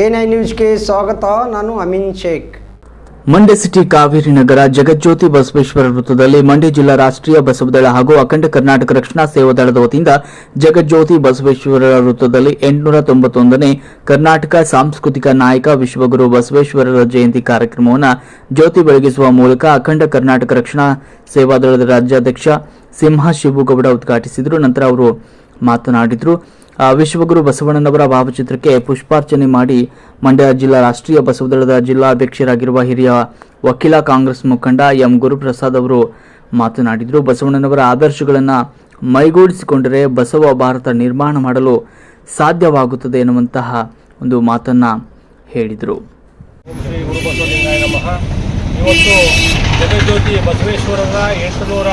N I ನ್ಯೂಸ್ಗೆ ಸ್ವಾಗತ. ನಾನು ಅಮಿನ್ ಶೇಖ್. ಮಂಡ್ಯ ಸಿಟಿ ಕಾವೇರಿ ನಗರ ಜಗಜ್ಯೋತಿ ಬಸವೇಶ್ವರ ವೃತ್ತದಲ್ಲಿ ಮಂಡ್ಯ ಜಿಲ್ಲಾ ರಾಷ್ಟ್ರೀಯ ಬಸವದಳ ಹಾಗೂ ಅಖಂಡ ಕರ್ನಾಟಕ ರಕ್ಷಣಾ ಸೇವಾದಳದ ವತಿಯಿಂದ ಜಗಜ್ಯೋತಿ ಬಸವೇಶ್ವರ ವೃತ್ತದಲ್ಲಿ ಎಂಟುನೂರ ತೊಂಬತ್ತೊಂದನೇ ಕರ್ನಾಟಕ ಸಾಂಸ್ಕೃತಿಕ ನಾಯಕ ವಿಶ್ವಗುರು ಬಸವೇಶ್ವರರ ಜಯಂತಿ ಕಾರ್ಯಕ್ರಮವನ್ನು ಜ್ಯೋತಿ ಬೆಳಗಿಸುವ ಮೂಲಕ ಅಖಂಡ ಕರ್ನಾಟಕ ರಕ್ಷಣಾ ಸೇವಾದಳದ ರಾಜ್ಯಾಧ್ಯಕ್ಷ ಸಿಂಹ ಶಿವಗೌಡ ಉದ್ಘಾಟಿಸಿದರು. ನಂತರ ಅವರು ಮಾತನಾಡಿದರು. ವಿಶ್ವಗುರು ಬಸವಣ್ಣನವರ ಭಾವಚಿತ್ರಕ್ಕೆ ಪುಷ್ಪಾರ್ಚನೆ ಮಾಡಿ ಮಂಡ್ಯ ಜಿಲ್ಲಾ ರಾಷ್ಟ್ರೀಯ ಬಸವದಳದ ಜಿಲ್ಲಾಧ್ಯಕ್ಷರಾಗಿರುವ ಹಿರಿಯ ವಕೀಲ ಕಾಂಗ್ರೆಸ್ ಮುಖಂಡ ಎಂ ಗುರುಪ್ರಸಾದ್ ಅವರು ಮಾತನಾಡಿದರು. ಬಸವಣ್ಣನವರ ಆದರ್ಶಗಳನ್ನು ಮೈಗೂಡಿಸಿಕೊಂಡರೆ ಬಸವ ಭಾರತ ನಿರ್ಮಾಣ ಮಾಡಲು ಸಾಧ್ಯವಾಗುತ್ತದೆ ಎನ್ನುವಂತಹ ಒಂದು ಮಾತನ್ನ ಹೇಳಿದರು. ಜಗಜ್ಯೋತಿ ಬಸವೇಶ್ವರರ ಎಂಟುನೂರ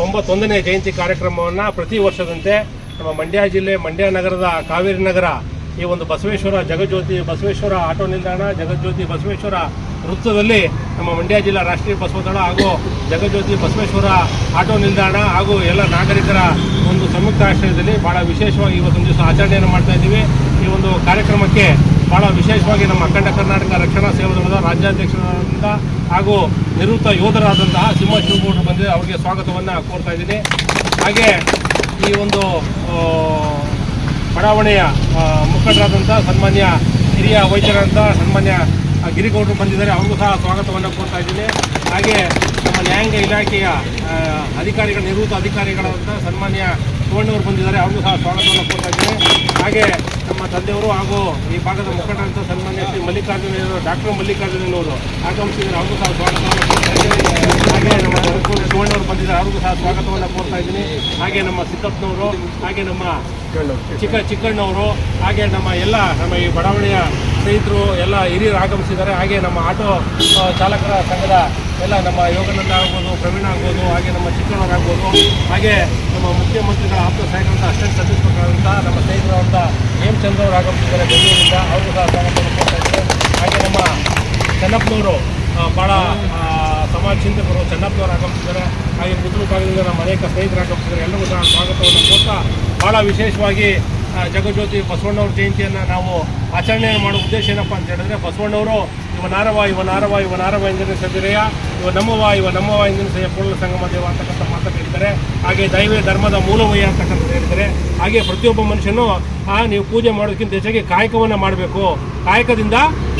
ತೊಂಬತ್ತೊಂದನೇ ಜಯಂತಿ ಕಾರ್ಯಕ್ರಮವನ್ನು ಪ್ರತಿ ವರ್ಷದಂತೆ ನಮ್ಮ ಮಂಡ್ಯ ಜಿಲ್ಲೆ, ಮಂಡ್ಯ ನಗರದ ಕಾವೇರಿ ನಗರ ಈ ಒಂದು ಬಸವೇಶ್ವರ ಜಗಜ್ಯೋತಿ, ಬಸವೇಶ್ವರ ಆಟೋ ನಿಲ್ದಾಣ, ಜಗಜ್ಯೋತಿ ಬಸವೇಶ್ವರ ವೃತ್ತದಲ್ಲಿ ನಮ್ಮ ಮಂಡ್ಯ ಜಿಲ್ಲಾ ರಾಷ್ಟ್ರೀಯ ಬಸವದಳ ಹಾಗೂ ಜಗಜ್ಯೋತಿ ಬಸವೇಶ್ವರ ಆಟೋ ನಿಲ್ದಾಣ ಹಾಗೂ ಎಲ್ಲ ನಾಗರಿಕರ ಒಂದು ಸಂಯುಕ್ತ ಆಶ್ರಯದಲ್ಲಿ ಬಹಳ ವಿಶೇಷವಾಗಿ ಇವತ್ತೊಂದು ದಿವಸ ಆಚರಣೆಯನ್ನು ಮಾಡ್ತಾ ಇದ್ದೀವಿ. ಈ ಒಂದು ಕಾರ್ಯಕ್ರಮಕ್ಕೆ ಬಹಳ ವಿಶೇಷವಾಗಿ ನಮ್ಮ ಅಖಂಡ ಕರ್ನಾಟಕ ರಕ್ಷಣಾ ಸೇವಾದಳದ ರಾಜ್ಯಾಧ್ಯಕ್ಷರಾದಂಥ ಹಾಗೂ ನಿವೃತ್ತ ಯೋಧರಾದಂತಹ ಸಿಂಹ ಶಿವಗೌಡರು ಬಂದಿದೆ. ಅವರಿಗೆ ಸ್ವಾಗತವನ್ನು ಕೋರ್ತಾ ಇದ್ದೀನಿ. ಹಾಗೆ ಈ ಒಂದು ಬಡಾವಣೆಯ ಮುಖಂಡರಾದಂಥ ಸನ್ಮಾನ್ಯ ಹಿರಿಯ ವೈದ್ಯರಾದಂಥ ಸನ್ಮಾನ್ಯ ಗಿರಿಗೌಡರು ಬಂದಿದ್ದಾರೆ. ಅವ್ರಿಗೂ ಸಹ ಸ್ವಾಗತವನ್ನು ಕೋರ್ತಾ ಇದ್ದೀನಿ. ಹಾಗೆ ನಮ್ಮ ನ್ಯಾಯಾಂಗ ಇಲಾಖೆಯ ಅಧಿಕಾರಿಗಳ, ನಿವೃತ್ತ ಅಧಿಕಾರಿಗಳಾದಂಥ ಸನ್ಮಾನ್ಯ ಸುವರ್ಣವರು ಬಂದಿದ್ದಾರೆ. ಅವ್ರಿಗೂ ಸಹ ಸ್ವಾಗತವನ್ನು ಕೋರ್ತಾ ಇದ್ದೀನಿ. ಹಾಗೆ ನಮ್ಮ ತಂದೆಯವರು ಹಾಗೂ ಈ ಭಾಗದ ಮುಖಂಡರಂತ ಸನ್ಮಾನ್ಯ ಶ್ರೀ ಮಲ್ಲಿಕಾರ್ಜುನ ಡಾಕ್ಟರ್ ಮಲ್ಲಿಕಾರ್ಜುನವರು ಆಗಮಿಸಿದ್ದಾರೆ. ಅವ್ರಿಗೂ ಸಹ ಕೋರ್ತಾ ಹಾಗೆ ನಮ್ಮ ಸುವರ್ಣವರು ಬಂದಿದ್ದಾರೆ. ಅವ್ರಿಗೂ ಸಹ ಸ್ವಾಗತವನ್ನು ಕೋರ್ತಾ ಇದ್ದೀನಿ. ಹಾಗೆ ನಮ್ಮ ಸಿದ್ದಪ್ಪನವರು ಹಾಗೆ ನಮ್ಮ ಚಿಕ್ಕ ಚಿಕ್ಕಣ್ಣವರು, ಹಾಗೆ ನಮ್ಮ ಎಲ್ಲ ನಮ್ಮ ಈ ಬಡಾವಣೆಯ ಸ್ನೇಹಿತರು, ಎಲ್ಲ ಹಿರಿಯರು ಆಗಮಿಸಿದ್ದಾರೆ. ಹಾಗೆ ನಮ್ಮ ಆಟೋ ಚಾಲಕರ ಸಂಘದ ಎಲ್ಲ ನಮ್ಮ ಯೋಗಾನಂದ ಆಗ್ಬೋದು, ಪ್ರವೀಣ ಆಗ್ಬೋದು, ಹಾಗೆ ನಮ್ಮ ಚಿಕ್ಕಣ್ಣವರಾಗ್ಬೋದು. ಹಾಗೆ ನಮ್ಮ ಮುಖ್ಯಮಂತ್ರಿಗಳ ಆಪ್ತ ಸಹಾಯಕರಂತ ಅಷ್ಟೇ ಇನ್ಸ್ಪೆಕ್ಟರ್ ನಮ್ಮ ಅವರು ಆಗಮಿಸಿದ್ದಾರೆ, ಬೆಂಗಳೂರಿಂದ ಅವರು ಸಹ ಸ್ವಾಗತವನ್ನು ಕೊಡ್ತಾ ಹಾಗೆ ನಮ್ಮ ಚೆನ್ನಪ್ಪನವರು ಭಾಳ ಸಮಾಜ ಚಿಂತಕರು ಚೆನ್ನಪ್ಪನವರು ಆಗಮಿಸಿದ್ದಾರೆ. ಹಾಗೆ ಪುತ್ತೂರು ಭಾಗದಿಂದ ನಮ್ಮ ಅನೇಕ ಸ್ನೇಹಿತರು ಆಗಮಿಸಿದ್ದಾರೆ. ಎಲ್ಲರಿಗೂ ಸಹ ಸ್ವಾಗತವನ್ನು ಕೊಡ್ತಾ ಭಾಳ ವಿಶೇಷವಾಗಿ ಜಗಜ್ಯೋತಿ ಬಸವಣ್ಣವ್ರ ಜಯಂತಿಯನ್ನು ನಾವು ಆಚರಣೆ ಮಾಡೋ ಉದ್ದೇಶ ಏನಪ್ಪ ಅಂತ ಹೇಳಿದ್ರೆ, ಬಸವಣ್ಣವರು ಇವ ನಾರವ ಇವ ನಾರವ ಇವ ನಾರವ ಎಂದರೆ ಸದಿರೆಯ ಇವ ನಮ್ಮವ ಇವ ನಮ್ಮವ ಎಂದಿನ ಸಯ ಪೂರ್ಣ ಸಂಗಮ ದೇವ ಅಂತಕ್ಕಂಥ ಮಾತನ್ನು ಹೇಳ್ತಾರೆ ಹಾಗೆ ದೈವ ಧರ್ಮದ ಮೂಲವಯ್ಯ ಅಂತಕ್ಕಂಥದ್ದು ಹೇಳ್ತಾರೆ ಹಾಗೆ ಪ್ರತಿಯೊಬ್ಬ ಮನುಷ್ಯನು, ಆ, ನೀವು ಪೂಜೆ ಮಾಡೋದಕ್ಕಿಂತ ಹೆಚ್ಚಾಗಿ ಕಾಯಕವನ್ನು ಮಾಡಬೇಕು. ಕಾಯಕದಿಂದ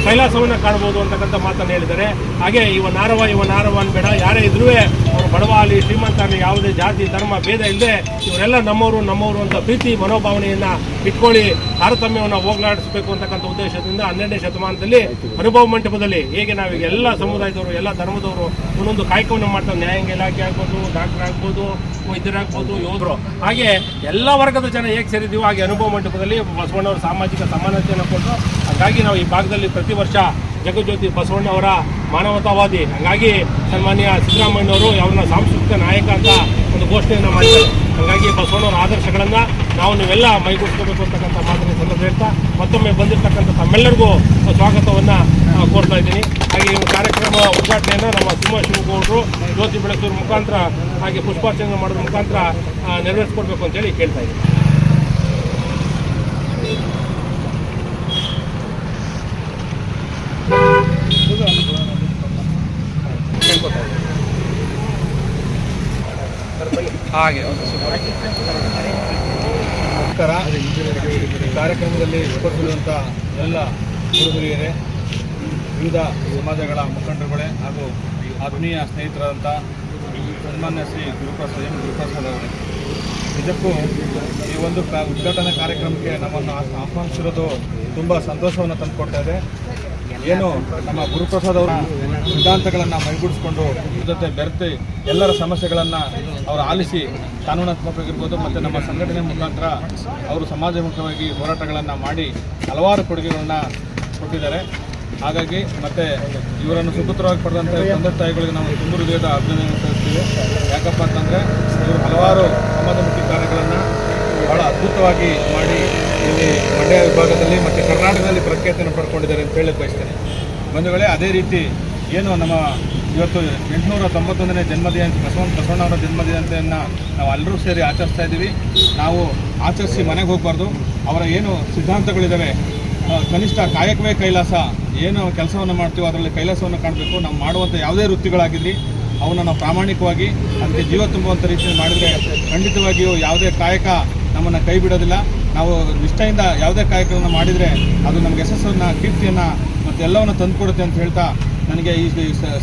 ಕೈಲಾಸವನ್ನು ಕಾಣ್ಬೋದು ಅಂತಕ್ಕಂಥ ಮಾತನ್ನು ಹೇಳಿದ್ದಾರೆ. ಹಾಗೆ ಇವ ನಾರವ ಇವ ನಾರವ ಅನ್ಬೇಡ. ಯಾರೇ ಇದ್ರೂ ಅವರು ಬಡವ ಆಗಲಿ ಶ್ರೀಮಂತ ಆಗಲಿ ಯಾವುದೇ ಜಾತಿ, ಧರ್ಮ, ಭೇದ ಇಲ್ಲದೆ ಇವರೆಲ್ಲ ನಮ್ಮವರು ನಮ್ಮವರು ಅಂತ ಪ್ರೀತಿ, ಮನೋಭಾವನೆಯನ್ನು ಇಟ್ಕೊಳ್ಳಿ, ತಾರತಮ್ಯವನ್ನು ಹೋಗಲಾಡಿಸಬೇಕು ಅಂತಕ್ಕಂಥ ಉದ್ದೇಶದಿಂದ ಹನ್ನೆರಡನೇ ಶತಮಾನದಲ್ಲಿ ಅನುಭವ ಮಂಟಪದಲ್ಲಿ ಹೇಗೆ ನಾವೀಗ ಎಲ್ಲ ಸಮುದಾಯದವರು, ಎಲ್ಲ ಧರ್ಮದವರು ಒಂದೊಂದು ಕಾಯಕವನ್ನು ಮಾಡ್ತಾರೆ ನ್ಯಾಯಾಂಗ ಇಲಾಖೆ ಆಗ್ಬೋದು, ಡಾಕ್ಟರ್ ಆಗ್ಬೋದು, ವೈದ್ಯರಾಗ್ಬೋದು, ಯೋಧರು. ಹಾಗೆ ಎಲ್ಲ ವರ್ಗದ ಜನ ಹೇಗೆ ಸೇರಿದ್ದೀವೋ ಹಾಗೆ ಅನುಭವ ಮಂಟಪದಲ್ಲಿ ಬಸವಣ್ಣವರು ಸಾಮಾಜಿಕ ಸಮಾನತೆಯನ್ನು ಕೊಟ್ಟು ಹಾಗಾಗಿ ನಾವು ಈ ಭಾಗದಲ್ಲಿ ಪ್ರತಿ ವರ್ಷ ಜಗಜ್ಯೋತಿ ಬಸವಣ್ಣವರ ಮಾನವತಾವಾದಿ. ಹಾಗಾಗಿ ಸನ್ಮಾನ್ಯ ಸಿದ್ಧರಾಮಯ್ಯನವರು ಅವ್ರನ್ನ ಸಾಂಸ್ಕೃತಿಕ ನಾಯಕ ಅಂತ ಒಂದು ಘೋಷಣೆಯನ್ನು ಮಾಡಿದ್ದಾರೆ. ಹಾಗಾಗಿ ಬಸವಣ್ಣವರ ಆದರ್ಶಗಳನ್ನು ನಾವು ನೀವೆಲ್ಲ ಮೈಗೂಡಿಸ್ಕೋಬೇಕು ಅಂತಕ್ಕಂಥ ಮಾತನ್ನು ಸಂದರ್ಭ ಹೇಳ್ತಾ, ಮತ್ತೊಮ್ಮೆ ಬಂದಿರತಕ್ಕಂಥ ತಮ್ಮೆಲ್ಲರಿಗೂ ಸ್ವಾಗತವನ್ನು ಕೋರ್ತಾ ಇದ್ದೀನಿ. ಹಾಗೆ ಈ ಕಾರ್ಯಕ್ರಮ ಉದ್ಘಾಟನೆಯನ್ನು ನಮ್ಮ ಸಿಂಹ ಶಿವಗೌಡರು, ಜ್ಯೋತಿ ಬೆಳಸೂರು ಮುಖಾಂತರ ಹಾಗೆ ಪುಷ್ಪಾರ್ಚನೆ ಮಾಡೋದ್ರ ಮುಖಾಂತರ ನೆರವೇರಿಸ್ಕೊಡ್ಬೇಕು ಅಂತೇಳಿ ಕೇಳ್ತಾ ಇದ್ದೀನಿ ಕೇಳ್ಕೊತಾ ಇದ್ದೀನಿ ಹಾಗೆ. ನಮಸ್ಕಾರ. ಕಾರ್ಯಕ್ರಮದಲ್ಲಿ ಉಪಸ್ಥಿರುವಂಥ ಎಲ್ಲ ಹುಡುಗರಿಗೆ ವಿವಿಧ ಸಮಾಜಗಳ ಮುಖಂಡರುಗಳೇ ಹಾಗೂ ಆತ್ಮೀಯ ಸ್ನೇಹಿತರಾದಂಥ ಸನ್ಮಾನ್ಯ ಶ್ರೀ ಗುರುಪ್ರಸಾದ್ ಎಂ. ಗುರುಪ್ರಸಾದ್ ಅವರೇ. ಇದಕ್ಕೂ ಈ ಒಂದು ಉದ್ಘಾಟನಾ ಕಾರ್ಯಕ್ರಮಕ್ಕೆ ನಮ್ಮನ್ನು ಆಹ್- ಆಹ್ವಾನಿಸಿರೋದು ತುಂಬ ಸಂತೋಷವನ್ನು ತಂದುಕೊಡ್ತಾ ಏನು ನಮ್ಮ ಗುರುಪ್ರಸಾದ್ ಅವರ ಸಿದ್ಧಾಂತಗಳನ್ನು ಮೈಗೂಡಿಸ್ಕೊಂಡು ಜೊತೆ ಬೆರೆತಿ ಎಲ್ಲರ ಸಮಸ್ಯೆಗಳನ್ನು ಅವರು ಆಲಿಸಿ ಕಾನೂನಾತ್ಮಕವಾಗಿರ್ಬೋದು ಮತ್ತು ನಮ್ಮ ಸಂಘಟನೆ ಮುಖಾಂತರ ಅವರು ಸಮಾಜಮುಖವಾಗಿ ಹೋರಾಟಗಳನ್ನು ಮಾಡಿ ಹಲವಾರು ಕೊಡುಗೆಗಳನ್ನು ಕೊಟ್ಟಿದ್ದಾರೆ. ಹಾಗಾಗಿ ಮತ್ತು ಇವರನ್ನು ಸುಪುತ್ರವಾಗಿ ಪಡೆದಂಥ ತಂದೆ ತಾಯಿಗಳಿಗೆ ನಾವು ತುಂಬ ಹೃದಯದ ಅಭಿನಂದನೆ ಸಲ್ಲಿಸ್ತೀವಿ. ಯಾಕಪ್ಪ ಅಂತಂದರೆ ಇವರು ಹಲವಾರು ಸಮಾಜಮುಖಿ ಕಾರ್ಯಗಳನ್ನು ಬಹಳ ಅದ್ಭುತವಾಗಿ ಮಾಡಿ ಇಲ್ಲಿ ಮಂಡ್ಯ ವಿಭಾಗದಲ್ಲಿ ಮತ್ತು ಕರ್ನಾಟಕದಲ್ಲಿ ಪ್ರಖ್ಯಾತಿಯನ್ನು ಪಡ್ಕೊಂಡಿದ್ದಾರೆ ಅಂತ ಹೇಳಿ ಬಯಸ್ತೇನೆ. ಬಂಧುಗಳೇ ಅದೇ ರೀತಿ ಏನು ನಮ್ಮ ಇವತ್ತು ಎಂಟುನೂರ ತೊಂಬತ್ತೊಂದನೇ ಜನ್ಮದಿನ ಬಸವಣ್ಣ ಬಸವಣ್ಣವರ ಜನ್ಮದಿನತೆಯನ್ನು ನಾವು ಎಲ್ಲರೂ ಸೇರಿ ಆಚರಿಸ್ತಾ ಇದ್ದೀವಿ. ನಾವು ಆಚರಿಸಿ ಮನೆಗೆ ಹೋಗಬಾರ್ದು. ಅವರ ಏನು ಸಿದ್ಧಾಂತಗಳಿದ್ದಾವೆ ಕನಿಷ್ಠ ಕಾಯಕವೇ ಕೈಲಾಸ ಏನು ಕೆಲಸವನ್ನು ಮಾಡ್ತೀವೋ ಅದರಲ್ಲಿ ಕೈಲಾಸವನ್ನು ಕಾಣಬೇಕು. ನಾವು ಮಾಡುವಂಥ ಯಾವುದೇ ವೃತ್ತಿಗಳಾಗಿರಲಿ, ಅವನ್ನ ನಾವು ಪ್ರಾಮಾಣಿಕವಾಗಿ ಅದಕ್ಕೆ ಜೀವ ತುಂಬುವಂಥ ರೀತಿಯಲ್ಲಿ ಮಾಡಿದರೆ ಖಂಡಿತವಾಗಿಯೂ ಯಾವುದೇ ಕಾಯಕ ನಮ್ಮನ್ನು ಕೈ ಬಿಡೋದಿಲ್ಲ. ನಾವು ನಿಷ್ಠೆಯಿಂದ ಯಾವುದೇ ಕಾರ್ಯಕ್ರಮ ಮಾಡಿದರೆ ಅದು ನಮಗೆ ಯಶಸ್ಸನ್ನು, ಕೀರ್ತಿಯನ್ನು ಮತ್ತು ಎಲ್ಲವನ್ನು ತಂದುಕೊಡುತ್ತೆ ಅಂತ ಹೇಳ್ತಾ ನನಗೆ ಈ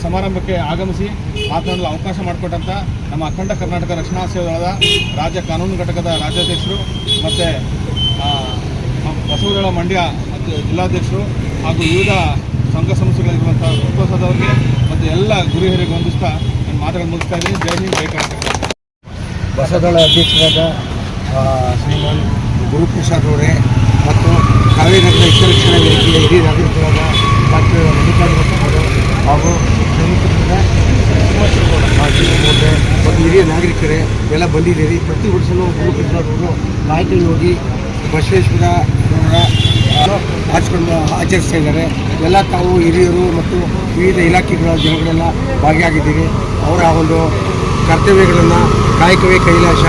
ಸಮಾರಂಭಕ್ಕೆ ಆಗಮಿಸಿ ಮಾತನಾಡಲು ಅವಕಾಶ ಮಾಡಿಕೊಟ್ಟಂಥ ನಮ್ಮ ಅಖಂಡ ಕರ್ನಾಟಕ ರಕ್ಷಣಾ ಸೇವೆಗಳ ರಾಜ್ಯ ಕಾನೂನು ಘಟಕದ ರಾಜ್ಯಾಧ್ಯಕ್ಷರು ಮತ್ತು ಬಸವದಳ ಮಂಡ್ಯ ಮತ್ತು ಜಿಲ್ಲಾಧ್ಯಕ್ಷರು ಹಾಗೂ ವಿವಿಧ ಸಂಘ ಸಂಸ್ಥೆಗಳಿರುವಂಥ ಸಂತೋಷದ ಅವರಿಗೆ ಮತ್ತು ಎಲ್ಲ ಗುರು ಹಿರಿಯರಿಗೆ ಹೊಂದಿಸ್ತಾ ನಾನು ಮಾತುಗಳನ್ನು ಮುಗಿಸ್ತಾ ಇದ್ದೀನಿ. ಜೈ ಹಿಂದ್, ಜೈ ಕರ್ನಾಟಕ. ಅಧ್ಯಕ್ಷರಾದ ಶ್ರೀಮಾನ್ ಗುರುಪ್ರಸಾದ್ ಅವರೇ ಮತ್ತು ಕಾವೇರಿ ನಗರ ಹಿತರಕ್ಷಣಾ ವೇದಿಕೆಯ ಹಿರಿಯ ನಾಗರಿಕರಾದ ಡಾಕ್ಟರ್ ಮಲ್ಲಿಕಾರ್ಜುನ ಹಾಗೂ ಶಿವಮೊಗ್ಗ ಮತ್ತು ಹಿರಿಯ ನಾಗರಿಕರೇ ಎಲ್ಲ ಬಂದಿದ್ದೀರಿ. ಪ್ರತಿ ವರ್ಷವೂ ಗುರುಪ್ರಸಾದ್ ಅವರು ನಾಯಕಿ ಹೋಗಿ ಬಸವೇಶ್ವರ ಆಚರಣೆ ಆಚರಿಸ್ತಾ ಇದ್ದಾರೆ. ಎಲ್ಲ ತಾವು ಹಿರಿಯರು ಮತ್ತು ವಿವಿಧ ಇಲಾಖೆಗಳ ಜನಗಳೆಲ್ಲ ಭಾಗಿಯಾಗಿದ್ದೀರಿ. ಅವರ ಒಂದು ಕರ್ತವ್ಯಗಳನ್ನು ಕಾಯಕವೇ, ಕೈಲಾಸ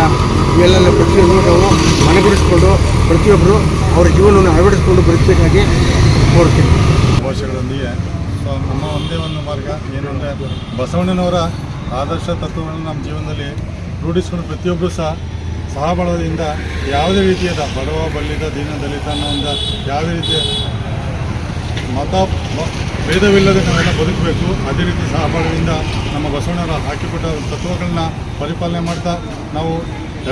ಇವೆಲ್ಲ ಪ್ರತಿಯೊಂದು ನಾವು ಮನಗೂಡಿಸ್ಕೊಂಡು ಪ್ರತಿಯೊಬ್ಬರು ಅವರ ಜೀವನವನ್ನು ಅಳವಡಿಸ್ಕೊಂಡು ಬದುಕಬೇಕಾಗಿ ಕೋರ್ತೀನಿ ಭಾಷೆಗಳೊಂದಿಗೆ ಸೊ ನಮ್ಮ ಒಂದೇ ಒಂದು ಮಾರ್ಗ ಏನು ಅಂದರೆ ಬಸವಣ್ಣನವರ ಆದರ್ಶ ತತ್ವಗಳನ್ನು ನಮ್ಮ ಜೀವನದಲ್ಲಿ ರೂಢಿಸ್ಕೊಂಡು ಪ್ರತಿಯೊಬ್ಬರು ಸಹ ಸಹಬಳದಿಂದ ಯಾವುದೇ ರೀತಿಯಾದ ಬಡವ ಬಳ್ಳಿದ ದೀನ ದಲಿತ ಅನ್ನೋ ಒಂದು ಯಾವುದೇ ರೀತಿಯ ಮತ ಭೇದವಿಲ್ಲದೆ ನಾವೆಲ್ಲ ಬದುಕಬೇಕು. ಅದೇ ರೀತಿ ಸಹಬಾಳ್ವೆಯಿಂದ ನಮ್ಮ ಬಸವಣ್ಣರ ಹಾಕಿಕೊಟ್ಟ ತತ್ವಗಳನ್ನ ಪರಿಪಾಲನೆ ಮಾಡ್ತಾ ನಾವು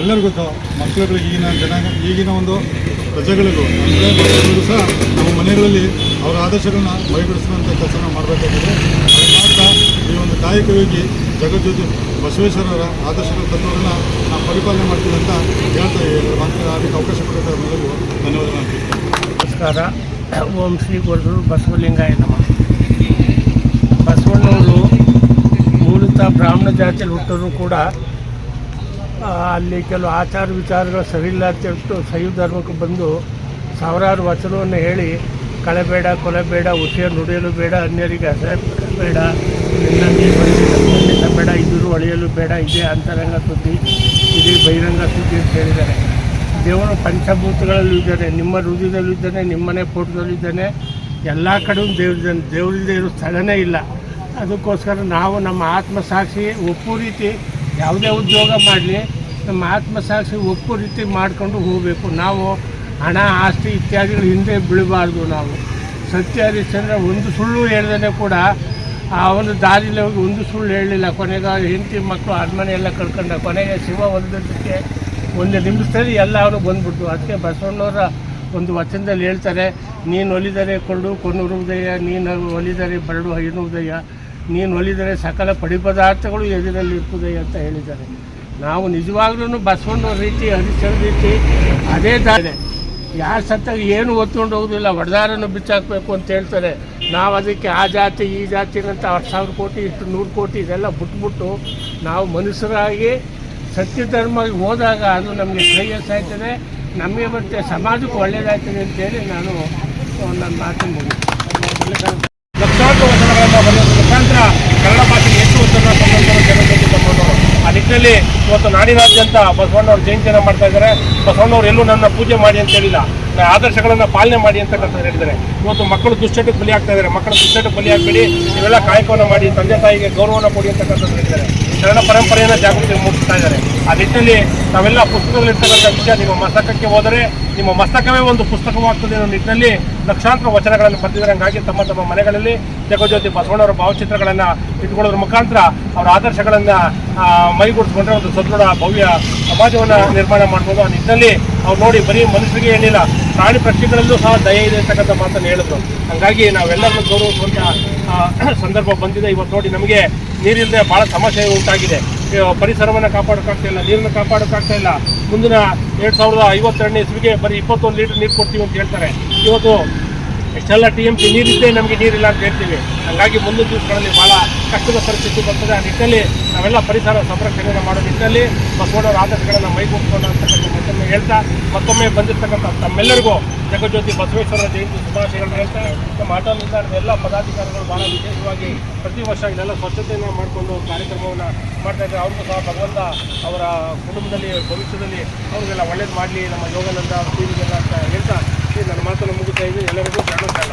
ಎಲ್ಲರಿಗೂ ಸಹ ಮಕ್ಕಳುಗಳಿಗೆ ಈಗಿನ ಜನಾಂಗ ಈಗಿನ ಒಂದು ಪ್ರಜೆಗಳಿಗೂ ಮಕ್ಕಳಿಗೂ ಸಹ ನಮ್ಮ ಮನೆಗಳಲ್ಲಿ ಅವರ ಆದರ್ಶಗಳನ್ನ ಮೈಗೂಡಿಸುವಂಥ ಕೆಲಸ ಮಾಡಬೇಕಾಗಿದೆ. ಅದು ಮಾಡ್ತಾ ಈ ಒಂದು ಕಾಯಕವಾಗಿ ಜಗಜ್ಯೋತಿ ಬಸವೇಶ್ವರರ ಆದರ್ಶಗಳ ತತ್ವಗಳನ್ನ ನಾವು ಪರಿಪಾಲನೆ ಮಾಡ್ತೀವಿ ಅಂತ ಹೇಳ್ತಾ ಮಾತು ಅದಕ್ಕೆ ಅವಕಾಶ ಕೊಟ್ಟಿದ್ದ ಮೊದಲು ಧನ್ಯವಾದಗಳು ನಮಸ್ಕಾರ. ಓಂ ಶ್ರೀ ಗುರುಗಳು ಬಸವಲಿಂಗಾಯ ನಮ ಬಸವಣ್ಣವರು ಮೂಲತಃ ಬ್ರಾಹ್ಮಣ ಜಾತಿಯಲ್ಲಿ ಹುಟ್ಟರು ಕೂಡ ಅಲ್ಲಿ ಕೆಲವು ಆಚಾರ ವಿಚಾರಗಳು ಸರಿಯಿಲ್ಲ ಅಂತ ಹೇಳ್ಬಿಟ್ಟು ಶೈವ ಧರ್ಮಕ್ಕೆ ಬಂದು ಸಾವಿರಾರು ವಚನವನ್ನು ಹೇಳಿ ಕಳೆಬೇಡ ಕೊಲೆಬೇಡ ಉಸಿಯ ನುಡಿಯಲು ಬೇಡ, ಅನ್ಯರಿಗೆ ಬೇಡ ಬೇಡ ಇದ್ರು ಒಳೆಯಲು ಬೇಡ, ಇದೇ ಅಂತರಂಗ ಸುದ್ದಿ, ಇದೇ ಬಹಿರಂಗ ಸುದ್ದಿ ಅಂತ ಹೇಳಿದ್ದಾರೆ. ದೇವರು ಪಂಚಭೂತಗಳಲ್ಲೂ ಇದ್ದಾನೆ, ನಿಮ್ಮ ಹೃದಯದಲ್ಲೂ ಇದ್ದಾನೆ ನಿಮ್ಮನೆ ಫೋಟೋದಲ್ಲೂ ಇದ್ದಾನೆ, ಎಲ್ಲ ಕಡೆಯೂ ದೇವರಿದ್ದಾನೆ ದೇವರಿಲ್ಲದೆ ಇರೋ ಸ್ಥಳನೇ ಇಲ್ಲ. ಅದಕ್ಕೋಸ್ಕರ ನಾವು ನಮ್ಮ ಆತ್ಮಸಾಕ್ಷಿ ಒಪ್ಪು ರೀತಿ ಯಾವುದೇ ಉದ್ಯೋಗ ಮಾಡಲಿ, ನಮ್ಮ ಆತ್ಮಸಾಕ್ಷಿ ಒಪ್ಪು ರೀತಿ ಮಾಡಿಕೊಂಡು ಹೋಗಬೇಕು. ನಾವು ಹಣ, ಆಸ್ತಿ ಇತ್ಯಾದಿಗಳು ಹಿಂದೆ ಬೀಳಬಾರ್ದು ನಾವು. ಸತ್ಯ ಹರಿಶ್ಚಂದ್ರ ಒಂದು ಸುಳ್ಳು ಹೇಳ್ದೇ ಕೂಡ ಒಂದು ದಾರಿಲಿ ಹೋಗಿ ಒಂದು ಸುಳ್ಳು ಹೇಳಲಿಲ್ಲ. ಕೊನೆಗೆ ಹೆಂಡತಿ ಮಕ್ಕಳು ಅರಮನೆ ಎಲ್ಲ ಕಳ್ಕೊಂಡ ಕೊನೆಗೆ ಶಿವ ಒಂದಕ್ಕೆ ಒಂದು ನಿಮಿಷದಲ್ಲಿ ಎಲ್ಲ ಅವರು ಬಂದ್ಬಿಟ್ಟು ಅದಕ್ಕೆ ಬಸವಣ್ಣವರ ಒಂದು ವಚನದಲ್ಲಿ ಹೇಳ್ತಾರೆ, ನೀನು ಒಲಿದರೆ ಉರು ಉದಯ, ನೀನು ಒಲಿದರೆ ಬರಡು ಹೈನುವುದಯ್ಯ ನೀನು ಒಲಿದರೆ ಸಕಲ ಪಡಿ ಪದಾರ್ಥಗಳು ಎದುರಲ್ಲಿ ಇರ್ತದಯ್ಯ ಅಂತ ಹೇಳಿದ್ದಾರೆ. ನಾವು ನಿಜವಾಗ್ಲೂ ಬಸವಣ್ಣ ರೀತಿ, ಹರಿಶ್ಚಂದ್ರ ರೀತಿ ಅದೇ ದಾರಿ ಯಾರು ಸತ್ತಾಗ ಏನು ಒತ್ಕೊಂಡು ಹೋಗೋದಿಲ್ಲ ಒಡೆದಾರನ್ನು ಬಿಚ್ಚಾಕಬೇಕು ಅಂತ ಹೇಳ್ತಾರೆ. ನಾವು ಅದಕ್ಕೆ ಆ ಜಾತಿ, ಈ ಜಾತಿ ಅಂತ ಹತ್ತು ಸಾವಿರ ಕೋಟಿ ಇಷ್ಟು ನೂರು ಕೋಟಿ ಇದೆಲ್ಲ ಬಿಟ್ಬಿಟ್ಟು ನಾವು ಮನುಷ್ಯರಾಗಿ ಸತ್ಯ ಧರ್ಮಕ್ಕೆ ಹೋದಾಗ ಅದು ನಮಗೆ ಶ್ರೇಯಸ್ಸಾಯ್ತದೆ ನಮಗೆ ಮತ್ತೆ ಸಮಾಜಕ್ಕೆ ಅಂತ ಅಂತೇಳಿ ನಾನು ನನ್ನ ಮಾತು ಮುಗಿಸ್ತೇನೆ ಲಕ್ಷಾಂತರ ವಚನಗಳನ್ನು ಬರೆಯೋದ್ರ ಮುಖಾಂತರ ಕನ್ನಡ ಭಾಷೆಗೆ ಹೆಚ್ಚು ಒತ್ತನ್ನು ಆ ನಿಟ್ಟಿನಲ್ಲಿ ಇವತ್ತು ನಾಡಿನಾದ್ಯಂತ ಬಸವಣ್ಣವ್ರ ಜಯಂತಿಯನ್ನು ಮಾಡ್ತಾ ಇದ್ದಾರೆ. ಬಸವಣ್ಣವ್ರು ಎಲ್ಲೂ ನನ್ನ ಪೂಜೆ ಮಾಡಿ ಅಂತ ಹೇಳಿಲ್ಲ. ಆದರ್ಶಗಳನ್ನು ಪಾಲನೆ ಮಾಡಿ ಅಂತಕ್ಕಂಥ ಹೇಳಿದ್ದಾರೆ. ಇವತ್ತು ಮಕ್ಕಳು ದುಶ್ಚಟಕ್ಕೆ ಬಲಿ ಆಗ್ತಾ ಇದ್ದಾರೆ. ಮಕ್ಕಳು ದುಶ್ಚಟಕ್ಕೆ ಬಲಿ ಆಗಬೇಡಿ. ನೀವೆಲ್ಲ ಕಾಯಕವನ್ನು ಮಾಡಿ, ತಂದೆ ತಾಯಿಗೆ ಗೌರವವನ್ನು ಕೊಡಿ ಅಂತಕ್ಕಂಥದ್ದು ಹೇಳಿದ್ದಾರೆ. ಕನ್ನಡ ಪರಂಪರೆಯನ್ನು ಜಾಗೃತಿ ಮೂಡಿಸ್ತಾ ಇದ್ದಾರೆ. ಆ ನಿಟ್ಟಿನಲ್ಲಿ ನಾವೆಲ್ಲ ಪುಸ್ತಕದಲ್ಲಿರ್ತಕ್ಕಂಥ ವಿಷಯ ನೀವು ಮಸಕಕ್ಕೆ ಹೋದರೆ ನಿಮ್ಮ ಮಸ್ತಕವೇ ಒಂದು ಪುಸ್ತಕವಾಗ್ತದೆ ಅನ್ನೋ ನಿಟ್ಟಿನಲ್ಲಿ ಲಕ್ಷಾಂತರ ವಚನಗಳನ್ನು ಬರೆದಿದ್ದಾರೆ ಹಂಗಾಗಿ ತಮ್ಮ ತಮ್ಮ ಮನೆಗಳಲ್ಲಿ ಜಗಜ್ಯೋತಿ ಬಸವಣ್ಣವರ ಭಾವಚಿತ್ರಗಳನ್ನು ಇಟ್ಕೊಳ್ಳೋದ್ರ ಮುಖಾಂತರ ಅವರ ಆದರ್ಶಗಳನ್ನು ಮೈಗೂಡಿಸ್ಕೊಂಡ್ರೆ ಒಂದು ಸದೃಢ ಭವ್ಯ ಸಮಾಜವನ್ನು ನಿರ್ಮಾಣ ಮಾಡ್ಬೋದು ಆ ನಿಟ್ಟಿನಲ್ಲಿ ಅವ್ರು ನೋಡಿ ಬರೀ ಮನುಷ್ಯರಿಗೆ ಏನಿಲ್ಲ, ಪ್ರಾಣಿ ಪಕ್ಷಿಗಳಲ್ಲೂ ಸಹ ದಯೆ ಇದೆ ಅಂತಕ್ಕಂಥ ಮಾತನ್ನು ಹೇಳಿದ್ರು. ಹಂಗಾಗಿ ನಾವೆಲ್ಲರನ್ನು ಗೌರವಿಸುವಂಥ ಸಂದರ್ಭ ಬಂದಿದೆ. ಇವತ್ತು ನೋಡಿ ನಮಗೆ ನೀರಿಲ್ಲದೆ ಭಾಳ ಸಮಸ್ಯೆ ಉಂಟಾಗಿದೆ. ಪರಿಸರವನ್ನು ಕಾಪಾಡೋಕ್ಕಾಗ್ತಾ ಇಲ್ಲ, ನೀರನ್ನು ಕಾಪಾಡೋಕ್ಕಾಗ್ತಾ ಇಲ್ಲ. ಮುಂದಿನ ಎರಡು ಸಾವಿರದ ಐವತ್ತೆರಡನೇ ಇಸ್ವಿಗೆ ಬರೀ ಇಪ್ಪತ್ತೊಂದು ಲೀಟರ್ ನೀರು ಕೊಡ್ತೀವಿ ಅಂತ ಹೇಳ್ತಾರೆ. ಇವತ್ತು ಎಷ್ಟೆಲ್ಲ ಟಿ ಎಂ ಸಿ ನೀರಿದ್ದೇ ನಮಗೆ ನೀರಿಲ್ಲ ಅಂತ ಹೇಳ್ತೀವಿ. ಹಾಗಾಗಿ ಮುಂದಿನ ದಿವಸಗಳಲ್ಲಿ ಭಾಳ ಕಷ್ಟದ ಪರಿಸ್ಥಿತಿ ಬರ್ತದೆ. ಆ ನಿಟ್ಟಿನಲ್ಲಿ ನಾವೆಲ್ಲ ಪರಿಸರ ಸಂರಕ್ಷಣೆಯನ್ನು ಮಾಡೋ ನಿಟ್ಟಿನಲ್ಲಿ ಬಸವಣ್ಣವರ ಆದರ್ಶಗಳನ್ನು ಮೈಗೂಡಿಸೋಣ ಅಂತಕ್ಕಂಥ ಮಾತನ್ನು ಹೇಳ್ತಾ, ಮತ್ತೊಮ್ಮೆ ಬಂದಿರತಕ್ಕಂಥ ತಮ್ಮೆಲ್ಲರಿಗೂ ಜಗಜ್ಯೋತಿ ಬಸವೇಶ್ವರ ಜಯಂತಿ ಶುಭಾಶಯಗಳನ್ನು ಹೇಳ್ತಾ, ನಮ್ಮ ಆಟೋ ನಿಲ್ದಾಣದ ಎಲ್ಲ ಪದಾಧಿಕಾರಿಗಳು ಭಾಳ ವಿಶೇಷವಾಗಿ ಪ್ರತಿ ವರ್ಷ ಇದೆಲ್ಲ ಸ್ವಚ್ಛತೆಯನ್ನು ಮಾಡಿಕೊಂಡು ಕಾರ್ಯಕ್ರಮವನ್ನು ಮಾಡ್ತಾ ಇದ್ದಾರೆ. ಅವ್ರಿಗೂ ಸಹ ಭಗವಂತ ಅವರ ಕುಟುಂಬದಲ್ಲಿ, ಭವಿಷ್ಯದಲ್ಲಿ ಅವರಿಗೆಲ್ಲ ಒಳ್ಳೇದು ಮಾಡಲಿ, ನಮ್ಮ ಯೋಗಾನಂದ ಟಿವಿಗೆಲ್ಲ ಅಂತ ಹೇಳ್ತಾ ಮುಗಿಸಿ ನನ್ನ ಮಾತನ್ನು ಮುಗಿಸ್ತಾ ಇದ್ದೀನಿ. ಎಲ್ಲರಿಗೂ ಶರಣ ಶರಣ